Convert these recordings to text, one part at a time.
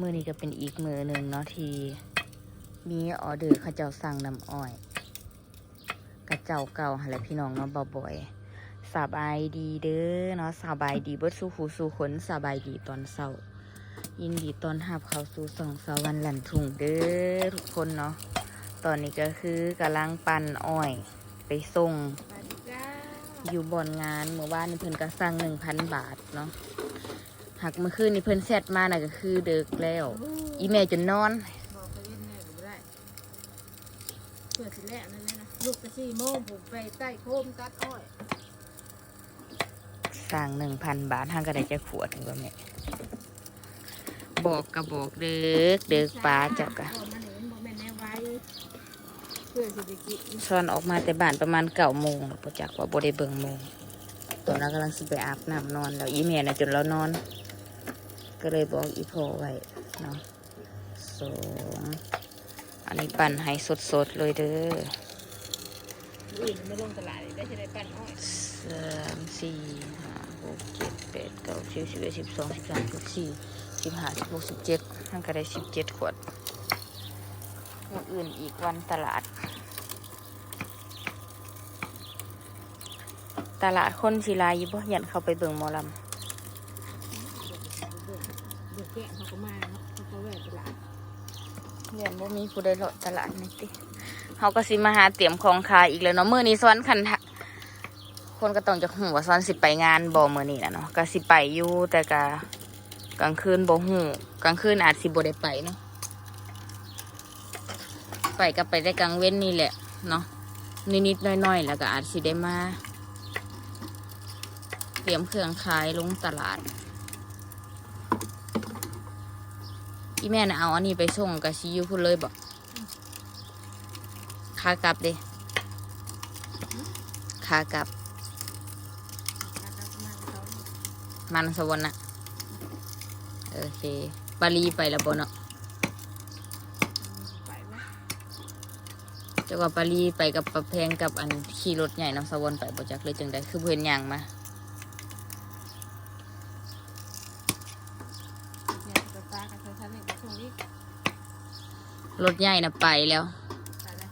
มือนี้ก็เป็นอีกมือหนึ่งเนาะทีมีออเดอร์เขาเจ้าสั่งน้ำอ้อยกระเจ้าเก่าหละพี่น้องเนาะบ่อยๆสบายดีเด้อเนาะสบายดีบดสู่หูสู่ขนสบายดีตอนเช้า ยินดีตอนรับเขาสู่สองสาวันหลันทุ่งเด้อทุกคนเนาะตอนนี้ก็คือกำลังปั่นอ้อย ไปส่งอยู่บนงานเมื่อวานเพิ่นก็สั่งหนึ่งพันบาทเนาะ หากเมื่อคืนนี่เพิ่นแซดมาน่ะก็คือเดึกแล้ว อีแม่จนนอน บอกเขาเล่นแน่ก็บ่ได้เพื่อสิแลกนั่นเลยนะลูกกระซี่โมงผมไปใต้โคมตัดอ้อยสั่งหนึ่งพันบาททางก็ได้จะขวดถึงว่าแม่บอกกระบอกเด็กเด็กปลาเจ้ากะ พอมันเห็นบอกแม่นแน่ไว้เพื่อสิได้กินซอนออกมาแต่บ้านประมาณเก้าโมงแล้วบ่จักว่าบ่ได้เบิ่งโมงตอนนั้นกำลังสิไปอาบน้ำนอนแล้วอีแม่น่ะจนเรานอน ก็เลยบอกอีพอไว้เนาะสองอันนี้ปั่นให้สดๆเลยเด้ออื่นม่ลงตลาดได้จะได้ปั้นอ้อยสามสี่ห้าหกเจ็ดแปดเก้าสิบสิบเอ็ดสิบสองสิบสามสิบสี่สิบห้าสิบหกสิบเจ็ดทั้งก็ได้สิบเจ็ดขวดวันอื่นอีกวันตลาด ตลาดคนศิลายู่บ่ยันเข้าไปเบิ่งหมอลเดือด แกเขาก็มาเนาะเขาก็แวะตลาดำยันบ่มีผู้ใดเลาะตลาดนี่ติเขาก็สิมาหาเตรียมของขายอีกแล้วเนาะมื้อนี้ซ้อนคันทะคนก็ต้องจะหูว่าซ้อนสิไปงานบ่มื้อนี้นะเนาะก็สิไปอยู่แต่ก็กลางคืนบ่หูกลางคืนอาจสิบ่ได้ไปเนาะไปก็ไปได้กลางเว้นนี่แหละเนาะนิดๆน้อยๆแล้วก็อาจสิได้มา เตรียมเครื่องขายลงตลาด อีแม่น่ะเอาอันนี้ไปส่งกับซียูพูดเลยบอกขากลับเด้ขากลับตัดเอาประมาณเขามันสวรรค์นะโอเคบาลีไปแล้วบเนาะไปไหมจะว่าบาลีไปกับประแพงกับอันขี่รถใหญ่เนาะสวรรค์ไปบ่จักเลยจังใดคือเพื่อนยังมา เนี่ยไปปลากันเธอท่านนี่ไปส่งอีก รถใหญ่น่ะไปแล้วไปเลย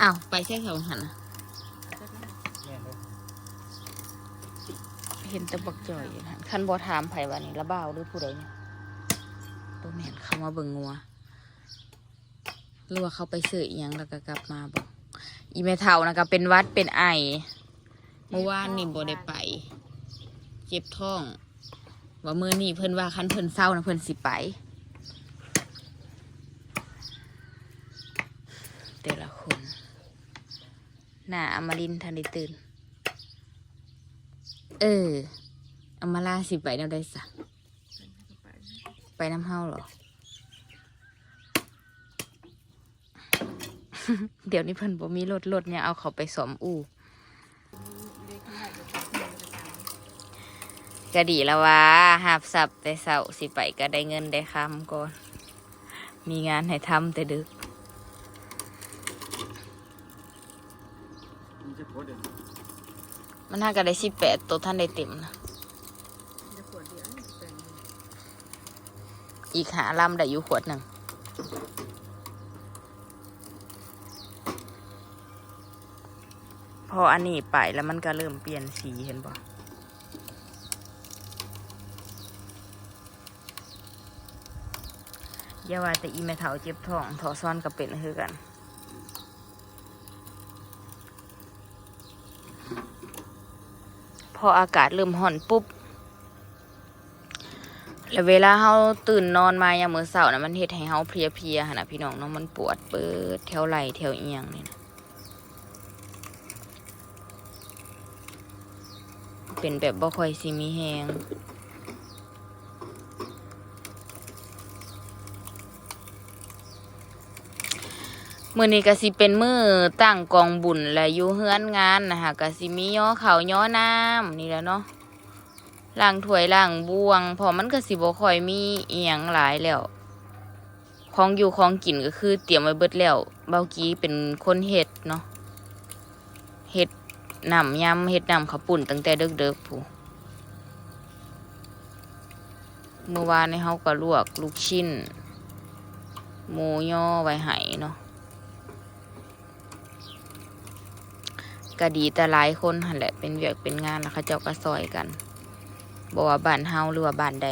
อ้าว ไปแค่แถวหันน่ะเอาจักรยานเห็นแตะบักจ่อยอยู่หันคันบ่ถามไผว่านี่ระบ้าวหรือผู้ใดเนี่ยบ่แม่นเขามาเบิ่งงัวหรือว่าเขาไปซื้ออีหยังแล้วก็กลับมาบอก อีแม่เฒ่านะก็เป็นหวัดเป็นไอเมื่อวานนี่บ่ได้ไป เจ็บท้อง ว่ามื้อนี้เพิ่นว่าคันเพิ่นเศร้านะเพิ่นสิไป แต่ละคน หน้าอมรินทันได้ตื่น เอออำมาลาสิไปแนวได้สะไปนะไปน้ำเฮาเหรอ เดี๋ยวนี้เพิ่นบ่มีรถรถเนี่ยเอาเขาไปสอมอู่ก็ดีแล้วว่าหาบสับแต่เสาสิไปก็ได้เงินได้คำก่อน มีงานให้ทำแต่ดึก มีจะโพสเด่น มันน่าก็ได้สิแปดตัวท่านได้เต็มนะอีกหาลำได้อยู่ขวดหนึ่งพออันนี้ไปแล้วมันก็เริ่มเปลี่ยนสีเห็นบ่อย่าว่าแต่อีแม่เฒ่าเจ็บท้องถอซ้อนกับเป็นคือกัน ออากาศเริ่มห่อนปุ๊บแล้วเวลาเฮาตื่นนอนมายามมื้อเช้านะมันเฮ็ดให้เฮาเพลียๆหั่นน่ะพี่น้องเนาะมันปวดเปิดแถวไหล่แถวเอียงนี่นะเป็นแบบบ่ค่อยสิมีแฮง มื้อนี้ก็สิเป็นมือตั้งกองบุญและอยู่เฮือนงานนะคะก็สิมีย่อเขาย่อน้ำนี่แหละเนาะล้างถ้วยล้างบวง พอมันก็สิบ่ค่อยมีเอียงหลายแล้วของอยู่ของกินก็คือ เตรียมไว้เบิดแล้วเบากี้เป็นคนเฮ็ดเนาะเฮ็ดนำยำเฮ็ดนำข้าวปุ่นตั้งแต่เด็กๆผู้เมื่อวานในเฮาก็ลวกลูกชิ้นหมูย่อไว้ให้เนาะ ก็ดีแต่หลายคนหันแหละเป็นเวียกเป็นงานแล้วเขาเจ้าก็ซอยกันบอกว่าบ้านเฮาหรือว่าบ้านใด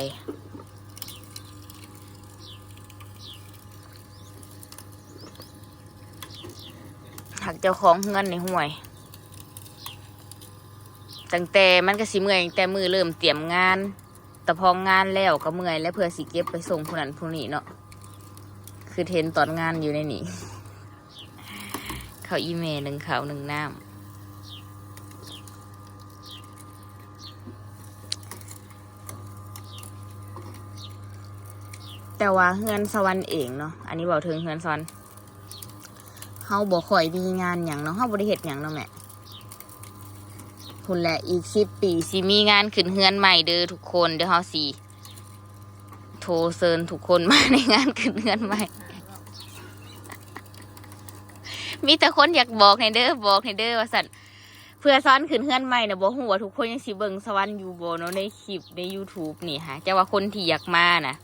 หักเจ้าของเงินในห่วยตั้งแต่มันก็สิเมื่อยตั้งแต่มือเริ่มเตรียมงานแต่พองานแล้วก็เมื่อยแล้วเพื่อสิเก็บไปส่งผู้นั้นผู้นี้เนาะคือเทนตอนงานอยู่ในนี้เขาอีเมลหนึ่งเขาหนึ่งน้ำ แต่ว่าเฮือนสวรรค์เองเนาะอันนี้บอกถึงเฮือนสวรรค์เฮาบ่ค่อยมีงานอย่างเนาะเฮาบ่ได้เฮ็ดหยังเนาะแม่คุณแหละอีกสิบปีสิมีงานขึ้นเฮือนใหม่เด้อทุกคนเดี๋ยวเฮาสิโทรเซิญทุกคนมาในงานขึ้นเฮือนใหม่ มีแต่คนอยากบอกในเด้อบอกในเด้อว่าสันเพื่อซ้อนขึ้นเฮือนใหม่นะบอกหัวทุกคนยังสิเบิงสวรรค์อยู่โบเนาะในคลิปใน YouTube นี่ฮะจะว่าคนที่อยากมานะ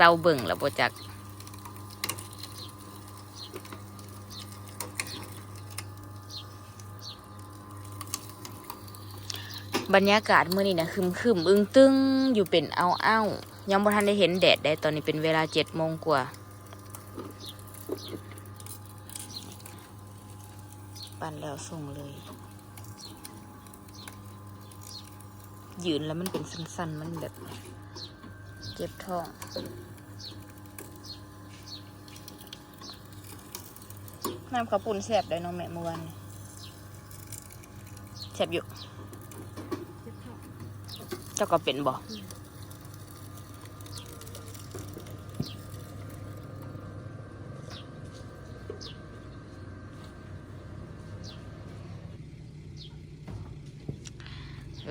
เศร้าเบิ่งแล้วบ่จักบรรยากาศเมื้อนี้นะคึมคึมอึ้งตึงอยู่เป็นเอาเอ้ายังบ่ทันได้เห็นแดดได้ตอนนี้เป็นเวลาเจ็ดโมงกว่าปั่นแล้วส่งเลย ยืนแล้วมันเป็นสั้นๆ มันแบบ เจ็บท้อง น้ำข้าวปุ้นแซ่บได้น้องแม่เมื่อวานแซ่บอยู่ เจ้าก็เป็นบ่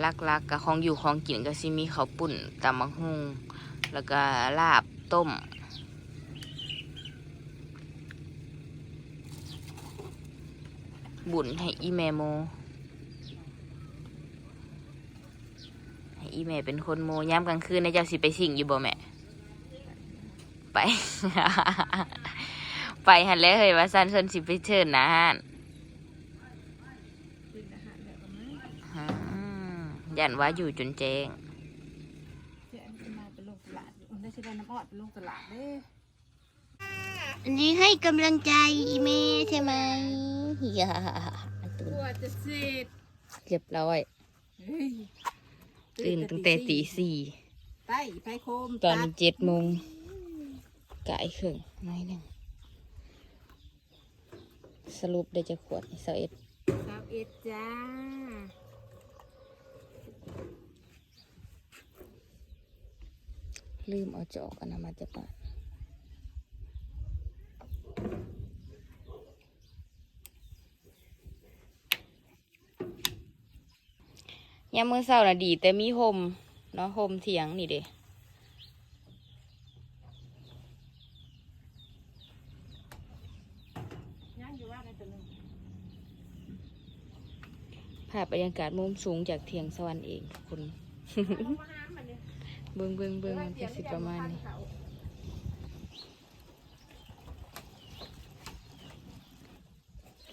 ลักๆกกับของอยู่ของกินก็สิมีข้าวปุ่นตำมักฮุงแล้วก็ลาบต้ม บุญให้อีแมโม ให้อีแม่เป็นคนโมย้ำกลางคืนในเจ้าสิไปสิ่งอยู่บ่แม่ ไป ไปหันแล้วเฮ้ยว่าซันเชิญสิไปเชิญนะฮันเป็นอาหารแบบประยันว่าอยู่จนเจงอันนี้ให้กำลังใจอีเมใช่ไหม อย่าตื่นกลัวจะเสร็จเรียบร้อยเฮ้ยตื่นตั้งแต่ตีสี่ใต้ไฟโคมตอนนี้เจ็ดโมงกายครึ่งน้อยหนึ่งสรุปได้จะขวดเสาเอ็ดสาวเอ็ดจ้าลืมเอาจอกอันนั้นมาจากบ้าน ยามมื้อเช้าน่ะดี แต่มีโฮมเนาะโฮมเถียงนี่เด้อภาพบรรยากาศมุมสูงจากเทียงสวรรค์เองทุกคนลงมาน้ำมันเบิ้งเบิ้งเบิ้งมันก็สิประมาณนี้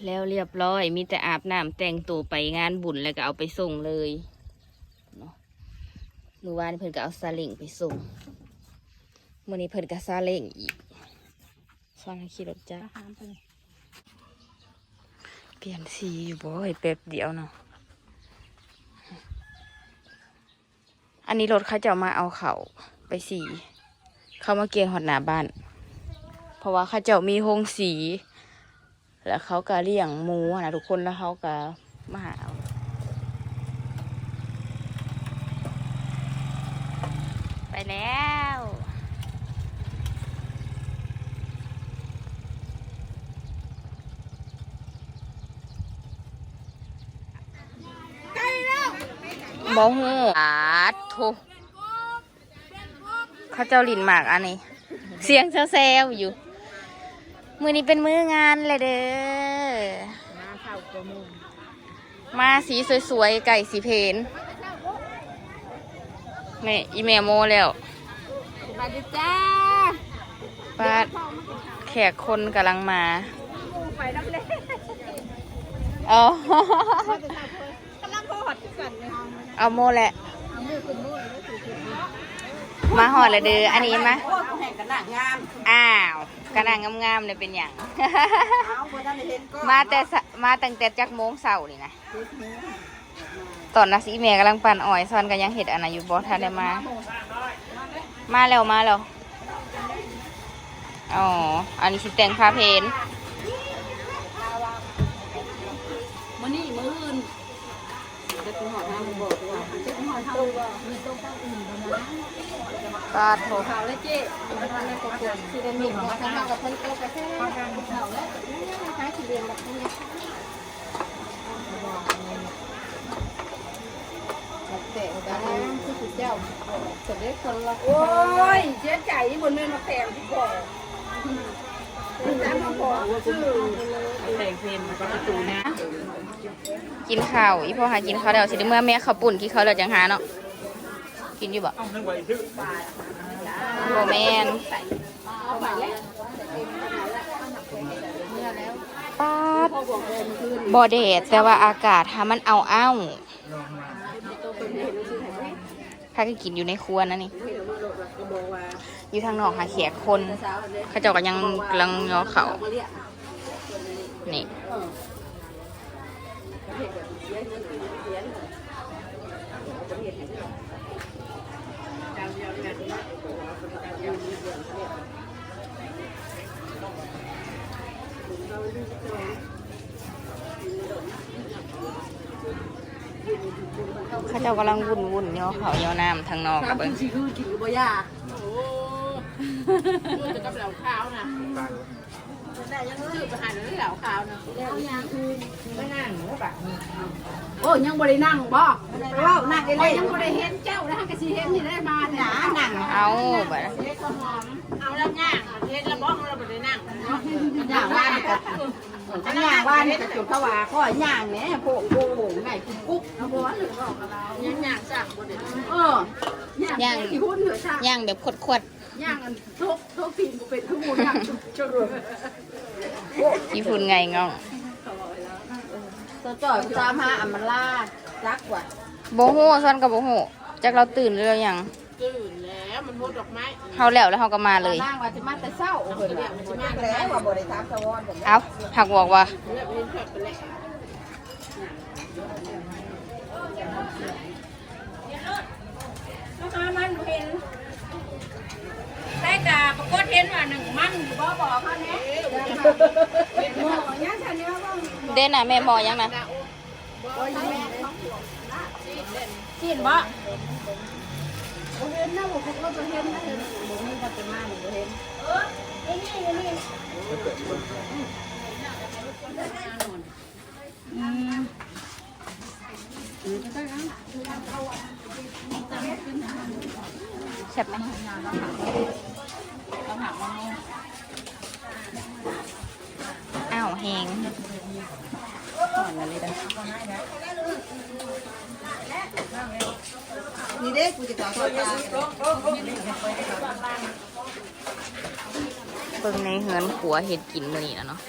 แล้วเรียบร้อย มีแต่อาบน้ำแต่งตัวไปงานบุญแล้วก็เอาไปส่งเลย มือวานเพิ่นก็เอาซาเล้งไปส่งมื่อนี้เพิ่นก็ซาเล้งอีกซ้อนให้ขี่รถจ้าอาหารตัวนี้เปลี่ยนสีอยู่บ่อยแป๊บเดียวเนาะอันนี้รถเขาจะเอามาเอาเขาไปสี เขามาเกียงหอดหน้าบ้าน เพราะว่าเขาเจ้ามีโฮงสี แล้วเขาก็เลี้ยงหมูอะนะทุกคนแล้วเขาก็มาหาเอา ไปแล้วบอหูอาโทเขาเจ้าลินหมากอันนี้ เสียงแซวๆอยู่ มือนี้เป็นมืองานเลยเด้อ มาเท่าตัวมุมมาสีสวยๆ ไก่สีเพน นี่อีเมโมแล้วสวัสดีจ้าปาดแขกคนกำลังมาไปน้ำเล่อ๋อกำลังพอดกันเลยเอาโมแหละเอามือคุณมือแล้วถือถือมาหอดเลยเด้ออันนี้มาโอ้ยแห่งกันหนักงามอ้าวกระนางงามๆเลยเป็นอย่างเอาบ่ทันได้เห็นก็มาแต่สะมาตั้งแต่จักโมงเสาร์นี่นะ ตอนนักสีเมยกำลังปั่นอ้อยซอนกันยังเห็ดอันนั้นอยู่บอทันได้มา มาแล้วมาแล้วอ๋อ อันนี้สิแต่งคาเพนมื้อนี้มื้ออื่นเด็กหอดทางบอกว่าเด็กหอดทางว่ามือตรงข้างอื่นกันนะปาดโถข่าวและเจ๊มันทำในกบฏที่ได้มีของมาทำกับเพิ่นโตกระแทกข้างข้างเขาแล้วคล้ายที่เรียนแบบนี้ แต่กัน คือสุด เจ้าสเด็จคนละโอ้ยเสียใจบนเนินมาแตงที่บ่อน้ำมาบ่อชื่อแต่งเพลงมันก็ประตูนะกินข้าวอีพ่อหากินข้าวแล้วสิได้เมื่อแม่ข้าวปุ่นกินข้าวแล้วจังหาเนาะกินอยู่บ่โบแมนปาดบ่แดดแต่ว่าอากาศถ้ามันเอาเอ้า ถ้าก็กินอยู่ในครัวนะนี่ อยู่ทางนอกหาแขกคน เขาเจ้าก็ยังกำลังยอเขานี่เข้าเจ้ากำลังวุ่นวุ่นย่อเขายอน้ำทางนอกกับเบิ้งสิคือกินบ่ยาโอ้โหจะกับเหล่าข้าวนะ ได้ยังซื้อไปหาเหล่าขาวนะเอายางคือไม่นั่งหรือเปล่าโอ้ยังบ่ได้นั่งบ่เพราะว่านั่งเล่นยังบ่ได้เห็นเจ้าแล้วก็สิเห็นนี่ได้มาเนี่ยนั่งเอาไปเอาแล้วย่างเฮ็ดแล้วบอกเราไปได้นั่งย่างว่านี่ก็อันย่างว่านี่ก็จุดเขาว่าข้อย่างแหน่พวกโป่งๆไงกินกุ๊กเอาบ่หรือบอกกับเราย่างย่างสั่งบ่ได้เออย่างที่พูดเหนือชาย่างแบบขวดย่างอันทุกทุกปีนกูเป็นทุกหมูย่างจุดรว มๆที่พูนไงง่องตัวจ่อยตามหาอัมมาลาจักว่าโบโหซ้อนกับโบโหจากเราตื่นหรือเรายังตื่นแล้วมันโหดดอกไม้เขาแล้วแล้วเขาก็มาเลยนั่งว่าจะมาแต่เช้าโอ้โหเนี่ยมันจะมาแล้วว่าบ่ได้ตามสวอนกันเอาหักบอกว่าเลือกเล่นแค่ไปแล้วมันเห็น ใช่กาปรากฏเห็นว่าหนึ่งมันอยู่บ่บอกเขาเนี่ยหมอยังฉันเนี่ยว่าเด่นน่ะแม่หมอยังนะกินบ่บ่เห็นนะบ่พวกเราบ่เห็นนะบ่มีปัจจุบันบ่เห็นเออไอ้นี่ไอ้นี่ ใช่บไหมอ้าวแหงอ่อนอะไรดังนี่เด้กูจะตอต่อตาเบิ่งในเฮือนขัวเห็ดกินมื้อนี้นะเนาะ